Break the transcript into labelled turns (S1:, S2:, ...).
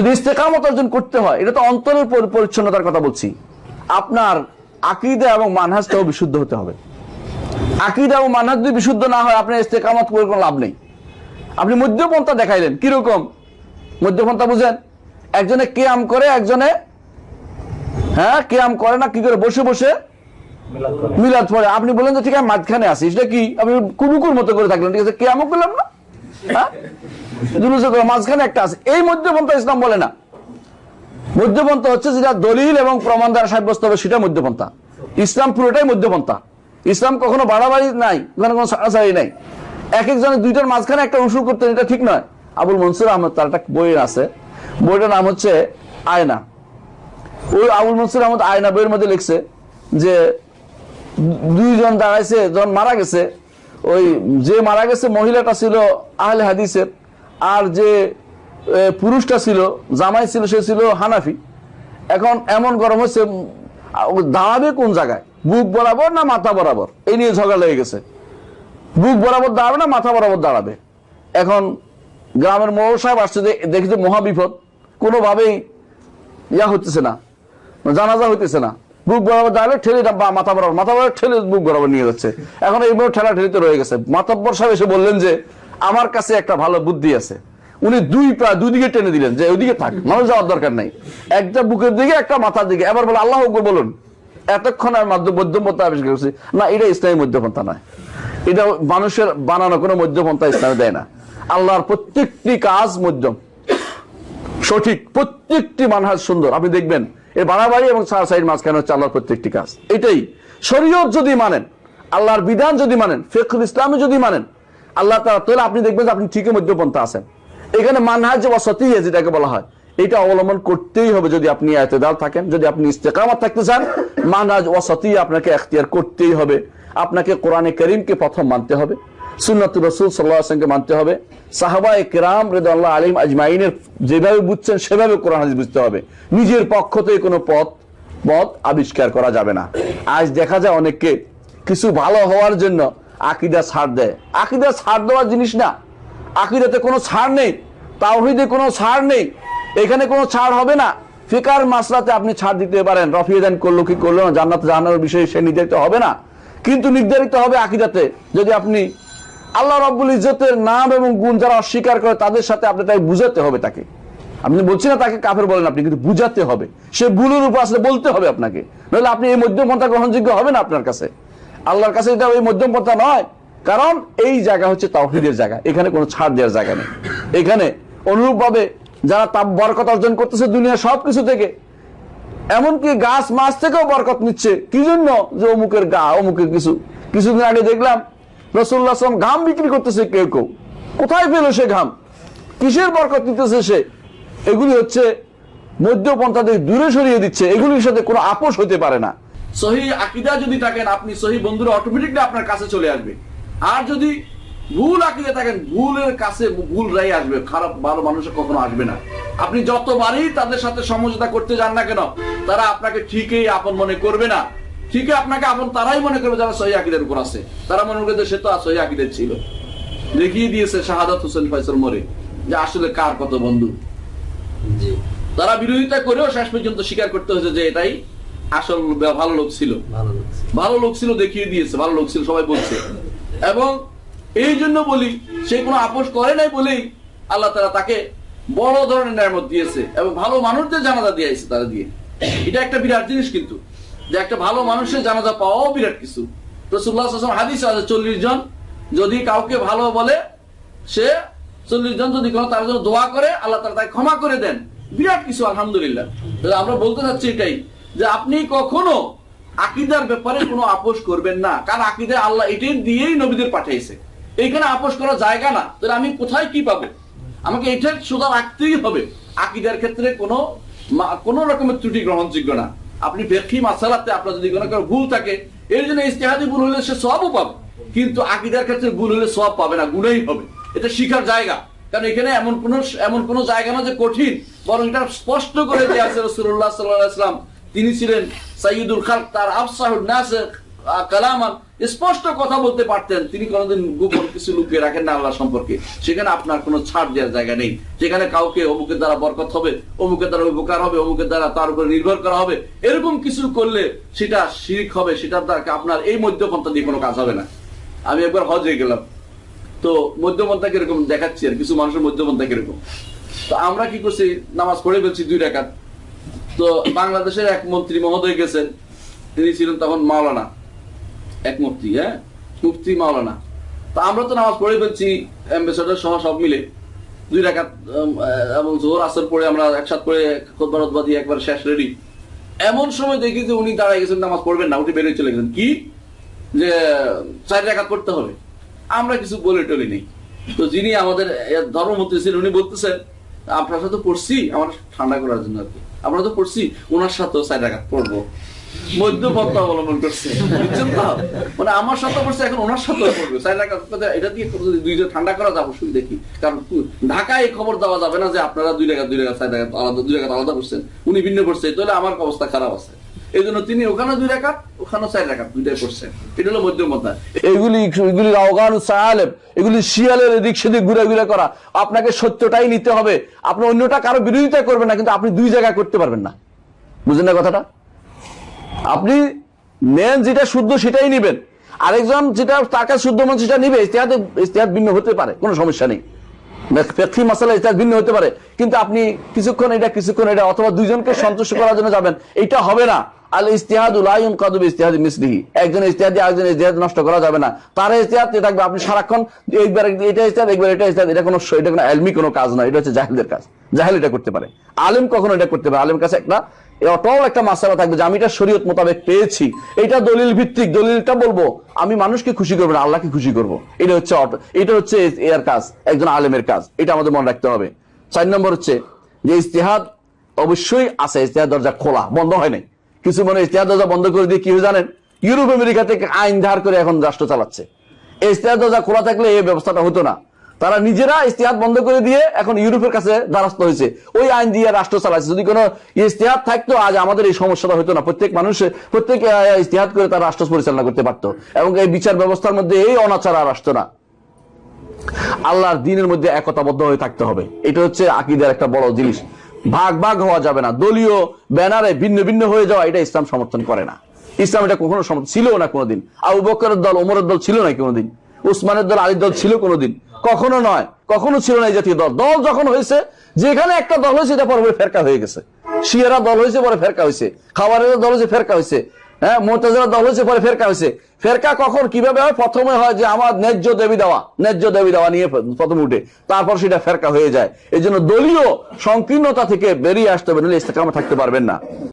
S1: যদি ইস্তেকামত অর্জন করতে হয়, এটা তো অন্তরের পরিচ্ছন্নতার কথা বলছি। আপনার আকিদা এবং মানহাজটাও বিশুদ্ধ হতে হবে। আকিদা এবং মানহাজ যদি বিশুদ্ধ না হয়, আপনার ইস্তেকামত করে কোনো লাভ নেই। আপনি মধ্যপন্থা দেখাইলেন, কীরকম? মধ্যপন্থা বুঝেন? একজনে কেয়াম করে, একজনে হ্যাঁ কেয়াম করে না, কি করে? বসে বসে মিলাদ পড়ে। আপনি বলেন যে, ঠিক আছে, মাঝখানে আসি সেটা কি? আপনি কুবুকুর মতো করে থাকলেন। ঠিক আছে, কেয়ামও করলাম না। হ্যাঁ? মাঝখানে একটা আছে। এই মধ্যপন্থা ইসলাম বলে না। মধ্যপন্থা হচ্ছে যেটা দলিল এবং প্রমাণ দ্বারা সাব্যস্ত হবে, সেটা মধ্যপন্থা। ইসলাম পুরোটাই মধ্যপন্থা। ইসলাম কখনো বাড়াবাড়ি নাই, ওখানে কোনো ছাড়াছাড়ি নাই। এক একজনের দুইটার মাঝখানে একটা উসুল করতেন এটা ঠিক নয়। আবুল মনসুর আহমদ, তার একটা বই আছে। বইটার নাম হচ্ছে আয়না। ওই আবুল মনসুর আহমদ আয়না বইয়ের মধ্যে লিখছে যে, দুইজন দাঁড়াইছে যখন মারা গেছে। ওই যে মারা গেছে, মহিলাটা ছিল আহলে হাদিসের। আর যে পুরুষটা ছিল, জামাই ছিল, সে ছিল হানাফি। এখন এমন গরম হচ্ছে দাঁড়াবে কোন জায়গায়? বুক বরাবর না মাথা বরাবর? এই নিয়ে ঝগড়া লেগে গেছে। বুক বরাবর দাঁড়াবে না মাথা বরাবর দাঁড়াবে? এখন গ্রামের মোড় সাহেব আসছে যে দেখেছে মহাবিপদ কোনোভাবেই ইয়া হতেছে না। জানাজা হইতেছে না। বুক বরাবর দাঁড়ালে ঠেলে বা মাথা বরাবর মাথা বরাবর ঠেলে বুক বরাবর নিয়ে যাচ্ছে। এখন এইভাবে ঠেলা ঠেলিতে রয়ে গেছে। মাতব্বর সাহেব এসে বললেন যে আমার কাছে একটা ভালো বুদ্ধি আছে। উনি দুই প্রায় দুই দিকে টেনে দিলেন, যে ওইদিকে থাক, মানুষ যাওয়ার দরকার নাই। একটা বুকের দিকে, একটা মাথার দিকে। এবার বলে, আল্লাহ বলুন। এতক্ষণ মাধ্যম মধ্যপন্থা আবিষ্কার করছি। না, এটা ইসলামী মধ্যপন্থা নয়। এটা মানুষের বানানো কোনো মধ্যপন্থা ইসলামে দেয় না। আল্লাহর প্রত্যেকটি কাজ মধ্যম। সঠিক, প্রত্যেকটি মানহাজ সুন্দর। আপনি দেখবেন এই বাড়াবাড়ি এবং সার সাইড মাঝখানে হচ্ছে আল্লাহর প্রত্যেকটি কাজ। এটাই। শরীয়ত যদি মানেন, আল্লাহর বিধান যদি মানেন ফেকুল ইসলামে যদি মানেন আল্লাহ তাআলা তাহলে আপনি দেখবেন যে আপনি ঠিকই মধ্যপন্থা আছেন। এখানে মানহাজ বা সতীয় যেটাকে বলা হয়, এটা অবলম্বন করতেই হবে যদি আপনি এতেদাল থাকেন, যদি আপনি ইস্তেকামত থাকতে চান, মানহাজ ও সতী আপনাকে এখতিয়ার করতেই হবে। আপনাকে কোরআনে করিমকে প্রথম মানতে হবে সুন্নত রসুল সাল্লাহকে মানতে হবে সাহাবা কেরাম রেদাল্লাহ আলিম আজমাইনের যেভাবে বুঝছেন, সেভাবে কোরআন হাদিস বুঝতে হবে। নিজের পক্ষ থেকে কোনো পথ পথ আবিষ্কার করা যাবে না। আজ দেখা যায় অনেককে কিছু ভালো হওয়ার জন্য আকিদা ছাড় দেয়। আকিদা ছাড় দেওয়ার জিনিস না। আকিদাতে কোনো ছাড় নেই। তাওহিদে কোনো ছাড় নেই। এখানে কোনো ছাড় হবে না। ফিকার মাসলাতে আপনি ছাড় দিতে পারেন। রফিদান করল কি করল না, জান্নাত জাহান্নামের বিষয়ে সে নির্ধারিত হবে না। কিন্তু নির্ধারিত হবে আকিদাতে। যদি আপনি আল্লাহ রব্বুল ইজ্জতের নাম এবং গুণ যারা অস্বীকার করে, তাদের সাথে আপনি তাকে বুঝাতে হবে তাকে। আপনি বলছি না তাকে কাফের বলেন আপনি, কিন্তু বুঝাতে হবে। সে ভুলের উপর আসলে বলতে হবে আপনাকে। নইলে আপনি এই মধ্যমপন্থা গ্রহণযোগ্য হবে না আপনার কাছে। আল্লাহর কাছে এটা ওই মধ্যম মধ্যমপন্থা নয়। কারণ এই জায়গা হচ্ছে তাওহিদের জায়গা। এখানে কোনো ছাড় দেওয়ার জায়গা নেই। এখানে অনুরূপভাবে যারা তাপ বরকত অর্জন করতেছে দুনিয়ার সব কিছু থেকে, এমনকি গাছ মাছ থেকেও বরকত নিচ্ছে। কি জন্য? যে অমুকের গা, অমুকের কিছু। কিছুদিন আগে দেখলাম রসুল্লাহ ঘাম বিক্রি করতেছে কেউ কেউ। কোথায় পেল সে ঘাম? কিসের বরকত নিতেছে সে? এগুলি হচ্ছে মধ্যপন্থাদের দূরে সরিয়ে দিচ্ছে। এগুলির সাথে কোনো আপোষ হতে পারে না।
S2: সহি আকিদা যদি থাকেন আপনি সহি বন্ধুরা অটোমেটিকলি আপনার কাছে চলে আসবে। আর যদি ভুল আকিদা থাকেন ভুলের কাছে ভুল রাই আসবে। খারাপ ভালো মানুষ কখনো আসবে না। আপনি যতবারই তাদের সাথে সমঝোতা করতে যান না কেন তারা আপনাকে ঠিকই আপন মনে করবে না। ঠিকই আপনাকে আপন তারাই মনে করবে যারা সহি আকিদের উপর আছে। তারা মনে করবে সে তো সহি আকিদের ছিল। দেখিয়ে দিয়েছে শাহাদাত হোসেন ফয়সল মরে যে আসলে কার কত বন্ধু। তারা বিরোধিতা করেও শেষ পর্যন্ত স্বীকার করতে হয়েছে যে এটাই আসল ভালো লোক ছিল।
S3: ভালো
S2: লোক ছিল। দেখিয়ে দিয়েছে। ভালো লোক ছিল সবাই বলছে। এবং এই জন্য বলি সে কোনো আপোষ করে নাই বলেই আল্লাহ তারা তাকে বড় ধরনের নিয়ামত দিয়েছে এবং ভালো মানুষদের জানাজা দিয়েছে তারা দিয়ে। এটা একটা বিরাট জিনিস কিন্তু যে একটা ভালো মানুষের জানাজা পাওয়াও বিরাট কিছু। রসুল্লাহ হাদিস আছে চল্লিশ জন যদি কাউকে ভালো বলে সে চল্লিশ জন যদি কোনো তার জন্য দোয়া করে আল্লাহ তারা তাকে ক্ষমা করে দেন। বিরাট কিছু আলহামদুলিল্লাহ। আমরা বলতে চাচ্ছি এটাই যে আপনি কখনো আকিদার ব্যাপারে কোনো আপোষ করবেন না। কারণ আকিদা আল্লাহ এটাই দিয়েই নবীদের পাঠিয়েছে। এইখানে আপোষ করার জায়গা না। তাহলে আমি কোথায় কি পাবো? আমাকে এটা সোজা রাখতেই হবে। আকিদার ক্ষেত্রে কোনো কোনো রকমের ত্রুটি গ্রহণযোগ্য না। আপনি বেখি মাসালাতে আপনার যদি কোনো ভুল থাকে, এর জন্য ইস্তেহাদি ভুল হলে সে সবও পাবে। কিন্তু আকিদার ক্ষেত্রে ভুল হলে সব পাবে না, গুণেই হবে। এটা শিখার জায়গা। কারণ এখানে এমন কোন এমন কোন জায়গা না যে কঠিন। বরং এটা স্পষ্ট করে দেওয়া আছে রসুল্লাহ সাল্লাহ তিনি ছিলেন সাইয়দুল খালক, তার আফসাহুল নাস কালামান, স্পষ্ট কথা বলতে পারতেন। তিনি কোনোদিন গোপন কিছু লুকিয়ে রাখেন না আল্লাহ সম্পর্কে। সেখানে আপনার কোনো ছাড় দেওয়ার জায়গা নেই। সেখানে কাউকে অমুকের দ্বারা বরকত হবে, অমুকের দ্বারা উপকার হবে, অমুকের দ্বারা তার উপর নির্ভর করা হবে, এরকম কিছু করলে সেটা শিরিক হবে সেটার দ্বারা আপনার এই মধ্যপন্থা দিয়ে কোনো কাজ হবে না। আমি একবার হজে গেলাম। তো মধ্যপন্থা কীরকম দেখাচ্ছি আর কিছু মানুষের মধ্যপন্থা কীরকম? তো আমরা কি করছি? নামাজ পড়ে ফেলছি দুই রাকাত তো বাংলাদেশের এক মন্ত্রী মহোদয় গেছেন। তিনি ছিলেন তখন মাওলানা। এক মুফতি হ্যাঁ? মুফতি মাওলানা। তো আমরা তো নামাজ পড়ে ফেলছি, অ্যাম্বাসেডার সহ সব মিলে। দুই রাকাত এবং জোহর, আসর পড়ে আমরা একসাথে পড়ে খোদবার ওদবা দিয়ে একবার শেষ রেডি এমন সময় দেখি যে উনি দাঁড়ায় গেছেন, নামাজ পড়বেন না, উঠে বেরিয়ে চলে গেছেন। কি? যে, চার রাকাত পড়তে হবে। আমরা কিছু বলে টলি নেই। তো যিনি আমাদের ধর্মমন্ত্রী ছিলেন, উনি বলতেছেন আপনার সাথে পড়ছি, আমার ঠান্ডা করার জন্য আর কি। আমরা তো পড়ছি ওনার সাথেও চার আঘাত পড়ব। অবলম্বন করছে। বুঝছেন তো? মানে আমার সাথে পড়ছে, এখন ওনার সাথে পড়বে। এটা দিয়ে দুইজন ঠান্ডা করা যাব শুধু দেখি। কারণ ঢাকায় খবর দেওয়া যাবে না যে আপনারা দুই রাকাত দুই রাকাত আলাদা, দুই রাকাত আলাদা করছেন উনি ভিন্ন করছে তাহলে আমার অবস্থা খারাপ আছে। এই জন্য তিনি ওখানে দুই চার দুইটাই করছেন। এটা হলো
S1: এগুলি এগুলি সায়ালেব, এগুলি শিয়ালের এদিক সেদিক ঘুরে ঘুরে করা। আপনাকে সত্যটাই নিতে হবে। আপনি অন্যটা কারও বিরোধিতা করবেন না, কিন্তু আপনি দুই জায়গায় করতে পারবেন না। বুঝলেন না কথাটা? আপনি নেন যেটা শুদ্ধ সেটাই নেবেন। আরেকজন যেটা তাকে শুদ্ধ মন সেটা নিবে, ইস্তেহাদ ইস্তেহাদ ভিন্ন হতে পারে, কোনো সমস্যা নেই। ফেকি মশলা ইস্তেহাদ ভিন্ন হতে পারে। কিন্তু আপনি কিছুক্ষণ এটা কিছুক্ষণ এটা, অথবা দুইজনকে সন্তুষ্ট করার জন্য যাবেন, এটা হবে না। আল ইস্তেহাদ উলায়ুন কাদুব মিসলিহি। একজন আরেকজন নষ্ট করা যাবে না। তার থাকবে আপনি সারাক্ষণ একবার এটা একবার এটা এটা কোনো এটা কোনো এলমি কোনো কাজ এটা হচ্ছে কাজ। এটা করতে পারে। আলেম কখনো এটা করতে পারে আলেম কাছে একটা অটল একটা মাসালা থাকবে যে আমি এটা শরীয়ত মোতাবেক পেয়েছি। এটা দলিল ভিত্তিক দলিলটা বলব, আমি মানুষকে খুশি করব না, আল্লাহকে খুশি করব। এটা হচ্ছে এটা হচ্ছে এর কাজ, একজন আলেমের কাজ। এটা আমাদের মনে রাখতে হবে। চার নম্বর হচ্ছে যে ইস্তেহাদ অবশ্যই আছে, ইস্তেহাদ দরজা খোলা, বন্ধ হয় নাই। কিছু মনে ইস্তেহাদ দরজা বন্ধ করে দিয়ে কি হয়ে জানেন? ইউরোপ আমেরিকা থেকে আইন ধার করে এখন রাষ্ট্র চালাচ্ছে। এই ইস্তেহাদ দরজা খোলা থাকলে এই ব্যবস্থাটা হতো না। তারা নিজেরা ইস্তেহাদ বন্ধ করে দিয়ে এখন ইউরোপের কাছে দ্বারস্থ হয়েছে। ওই আইন দিয়ে রাষ্ট্র চালাচ্ছে। যদি কোনো ইস্তেহাদ থাকতো আজ আমাদের এই সমস্যাটা হতো না। প্রত্যেক মানুষ প্রত্যেক আহ, ইস্তেহাদ করে তার রাষ্ট্র পরিচালনা করতে পারতো। এবং এই বিচার ব্যবস্থার মধ্যে এই অনাচার আর আসতো না। আল্লাহর দিনের মধ্যে একতাবদ্ধ হয়ে থাকতে হবে। এটা হচ্ছে আকিদের একটা বড় জিনিস। ভাগ ভাগ হওয়া যাবে না। দলীয় ব্যানারে ভিন্ন ভিন্ন হয়ে যাওয়া, এটা ইসলাম সমর্থন করে না। ইসলাম এটা কখনো ছিল না কোনোদিন। আবু বকরের দল, ওমরের দল ছিল না কোনোদিন। উসমানের দল, আলীর দল ছিল কোনোদিন। কখনো নয়, কখনো ছিল না এই জাতীয় দল। দল যখন হয়েছে, যেখানে একটা দল হয়েছে, এটা পরে ফেরকা হয়ে গেছে। শিয়ারা দল হয়েছে, পরে ফেরকা হয়েছে। খাবারের দল হয়েছে, ফেরকা হয়েছে। হ্যাঁ মোতাজারা দল হয়েছে, পরে ফেরকা হয়েছে। ফেরকা কখন, কীভাবে হয়? প্রথমে হয় যে আমার ন্যায্য দেবী দেওয়া, ন্যায্য দেবী দেওয়া নিয়ে প্রথম উঠে। তারপর সেটা ফেরকা হয়ে যায়। এই জন্য দলীয় সংকীর্ণতা থেকে বেরিয়ে আসতে হবে নইলে ইস্তেকামে থাকতে পারবেন না।